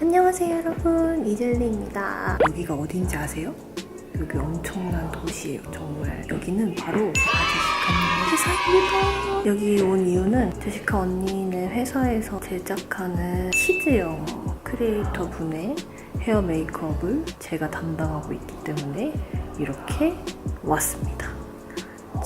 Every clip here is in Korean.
안녕하세요 여러분. 이젤리입니다. 여기가 어딘지 아세요? 여기 엄청난 도시예요 정말. 여기는 바로 제시카 언니 회사입니다. 여기 온 이유는 제시카 언니네 회사에서 제작하는 키즈 영어 크리에이터 분의 헤어 메이크업을 제가 담당하고 있기 때문에 이렇게 왔습니다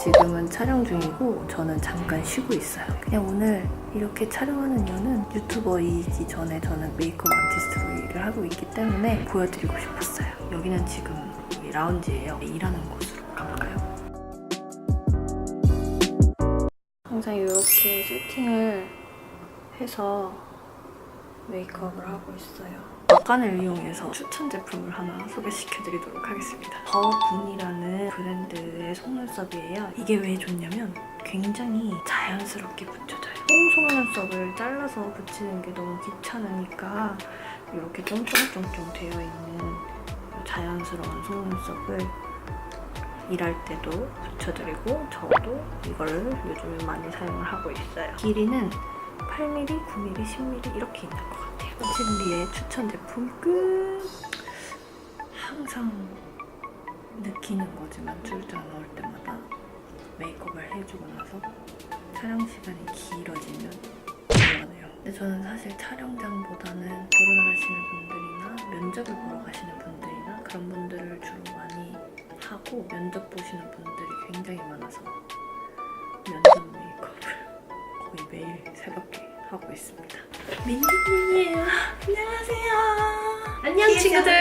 지금은 촬영 중이고 저는 잠깐 쉬고 있어요. 그냥 오늘 이렇게 촬영하는 이유는 유튜버이기 전에 저는 메이크업 아티스트로 일을 하고 있기 때문에 보여드리고 싶었어요. 여기는 지금 이 라운지예요. 일하는 곳으로 가볼까요? 항상 이렇게 세팅을 해서 메이크업을 하고 있어요. 막간을 이용해서 추천 제품을 하나 소개시켜드리도록 하겠습니다. 더분이라는 브랜드의 속눈썹이에요. 이게 왜 좋냐면 굉장히 자연스럽게 붙여져요. 홈속눈썹을 잘라서 붙이는 게 너무 귀찮으니까 이렇게 쫑쫑쫑쫑 되어 있는 자연스러운 속눈썹을 일할 때도 붙여드리고 저도 이거를 요즘에 많이 사용을 하고 있어요. 길이는 8mm, 9mm, 10mm 이렇게 있는 것 같아요. 칠리의 추천 제품 끝! 항상 느끼는 거지만 출장 나올 때마다 메이크업을 해주고 나서 촬영 시간이 길어지면 미안해요. 근데 저는 사실 촬영장보다는 결혼을 하시는 분들이나 면접을 보러 가시는 분들이나 그런 분들을 주로 많이 하고 면접 보시는 분들이 굉장히 많아서 면접 메이크업을 거의 매일 새벽에 하고 있습니다. 민지님이에요. 안녕하세요. 안녕 친구들.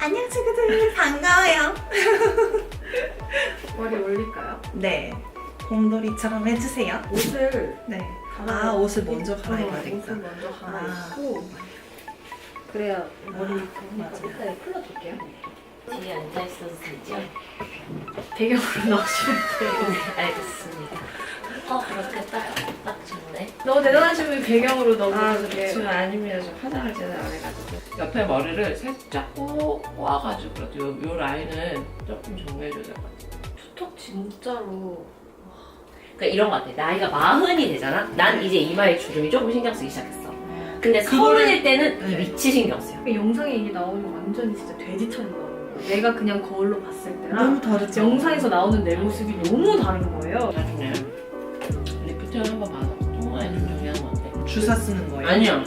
안녕 친구들 반가워요. 머리 올릴까요? 네, 곰돌이처럼 해주세요. 옷을 네. 아 옷을 먼저 갈아입어야 옷을 되겠다. 먼저 아. 갈아입고 그래야 머리 아, 맞아. 일단 풀어줄게요. 뒤에 앉아 있어도 되죠? 배경으로 나오시면 돼요. 네, 알겠습니다. 어, 그렇게 딱, 딱 좋네. 너무 대단하시면 배경으로 너무 아, 이렇게 지금 아니면 좀 화장을 제대로 안 해가지고 옆에 머리를 살짝 꼬, 꼬아가지고 요, 요 라인은 조금 정리해줘야 될 것 같아 톡 진짜로 그러니까 이런 것 같아. 나이가 마흔이 되잖아? 난 이제 이마에 주름이 조금 신경 쓰기 시작했어. 근데 서른일 때는 네. 이 밑이 신경 쓰여. 그 영상에 이게 나오면 완전히 진짜 돼지처럼 나오는 거예요. 내가 그냥 거울로 봤을 때랑 너무 다르죠. 영상에서 나오는 내 모습이 너무 다른 거예요. 나중에 리프팅 한번 받아 통화에 좀 정리하는 거 어때? 주사 쓰는 거예요. 아니야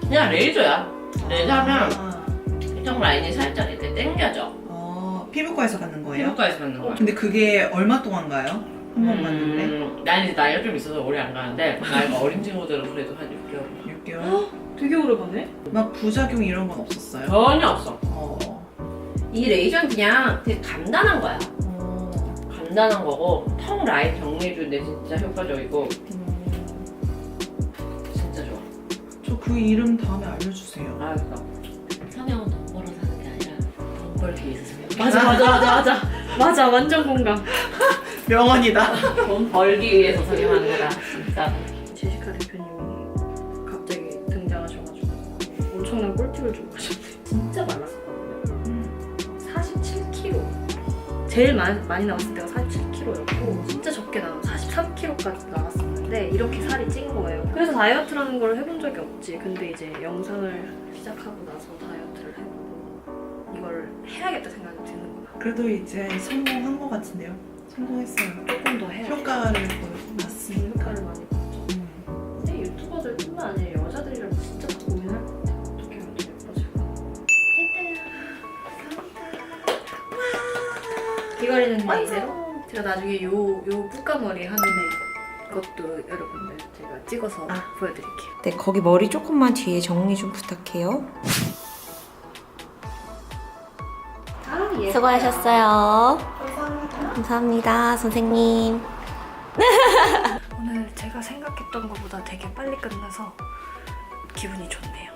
그냥 레이저야 레이저 하면 아, 일정 라인이 살짝 이렇게 당겨져 어, 피부과에서 받는 거예요. 피부과에서 받는 거야 근데 그게 얼마 동안 가요? 한 번 받는데 음, 난 이제 나이가 좀 있어서 오래 안 가는데 나이가 어린 친구들은 그래도 한 6개월 6개월. 되게 오래 가네. 막 부작용 이런 건 없었어요. 전혀 없어 어. 이 레이저는 그냥 되게 간단한 거야. 어. 간단한 거고, 턱 라인 정리해주는데 진짜 효과적이고, 진짜 좋아. 저 그 이름 다음에 알려주세요. 알았어. 성형은 돈 벌어 사는 게 아니라 돈 벌기 위해서. 맞아 맞아 맞아 맞아 맞아 완전 공감. 명언이다. 돈 벌기 위해서 성형하는 거다. 진짜. 제시카 대표님이 갑자기 등장하셔가지고 엄청난 꿀팁을 주고 가셨어요. 진짜 말랐었거든요. 47kg. 제일 많이, 많이 나왔을 때가 43kg까지 나왔었는데 이렇게 살이 찐 거예요. 그래서 다이어트라는 걸 해본 적이 없지. 근데 이제 영상을 시작하고 나서 다이어트를 해보고 이걸 해야겠다 생각이 드는 거야. 그래도 이제 성공한 것 같은데요. 성공했어요. 조금 더 해야 효과를 보여놨으니까. 효과를 많이 봤죠. 음. 근데 유튜버들 뿐만 아니라 여자들이라도 진짜 다 고민할 것 같아요. 어떻게 하면 더 예뻐질까? 귀걸이는 이대로 제가 나중에 요, 요 뿌까머리 하는 애 것도 여러분들 제가 찍어서 아. 보여드릴게요. 네, 거기 머리 조금만 뒤에 정리 좀 부탁해요. 아, 예. 수고하셨어요. 감사합니다, 선생님. 오늘 제가 생각했던 것보다 되게 빨리 끝나서 기분이 좋네요.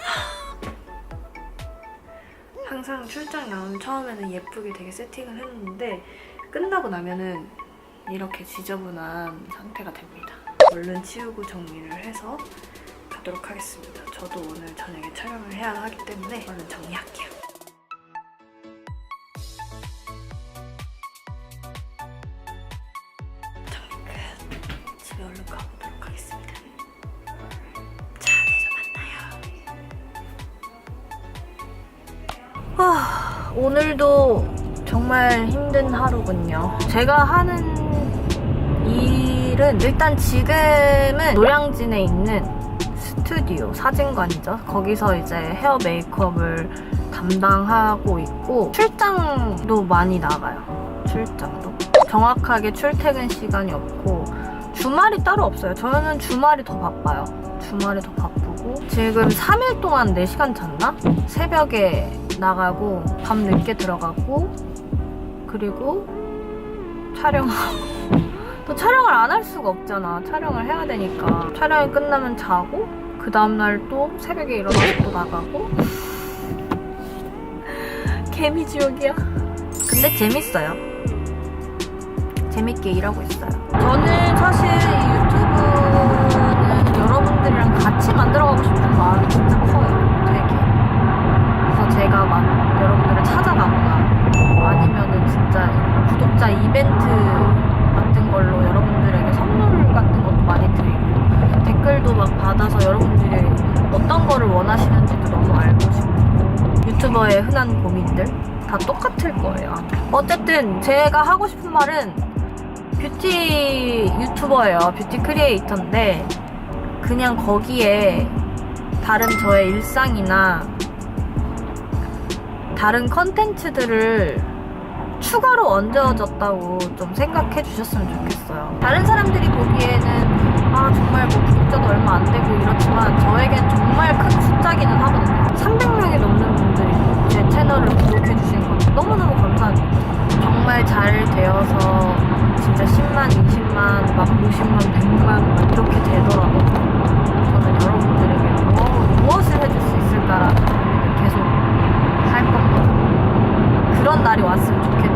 항상 출장 나온 처음에는 예쁘게 되게 세팅을 했는데 끝나고 나면은 이렇게 지저분한 상태가 됩니다. 얼른 치우고 정리를 해서 가도록 하겠습니다. 저도 오늘 저녁에 촬영을 해야 하기 때문에 얼른 정리할게요. 아, 오늘도 정말 힘든 하루군요. 제가 하는 일은 일단 지금은 노량진에 있는 스튜디오 사진관이죠. 거기서 이제 헤어 메이크업을 담당하고 있고 출장도 많이 나가요. 출장도. 정확하게 출퇴근 시간이 없고 주말이 따로 없어요. 저는 주말이 더 바빠요. 주말이 더 바쁘고 지금 3일 동안 4시간 잤나? 새벽에 나가고 밤 늦게 들어가고 그리고 촬영하고 또 촬영을 안 할 수가 없잖아. 촬영을 해야 되니까 촬영이 끝나면 자고 그 다음날 또 새벽에 일어나서 또 나가고 개미 지옥이야. 근데 재밌어요. 재밌게 일하고 있어요. 저는 사실 받아서 여러분들이 어떤 거를 원하시는지도 너무 알고 싶고 유튜버의 흔한 고민들 다 똑같을 거예요. 어쨌든 제가 하고 싶은 말은 뷰티 유튜버예요. 뷰티 크리에이터인데 그냥 거기에 다른 저의 일상이나 다른 컨텐츠들을 추가로 얹어졌다고 좀 생각해 주셨으면 좋겠어요. 다른 사람들이 보기에는 아 정말 뭐 구독자도 얼마 안 되고 이렇지만 저에겐 정말 큰 숫자기는 하거든요. 300명이 넘는 분들이 제 채널을 구독해 주시는 건 너무너무 감사합니다. 정말 잘 되어서 진짜 10만, 20만, 막 50만, 100만 이렇게 되더라도 저는 여러분들에게 뭐, 무엇을 해줄 수 있을까라는 계속 할 겁니다. 그런 날이 왔으면 좋겠네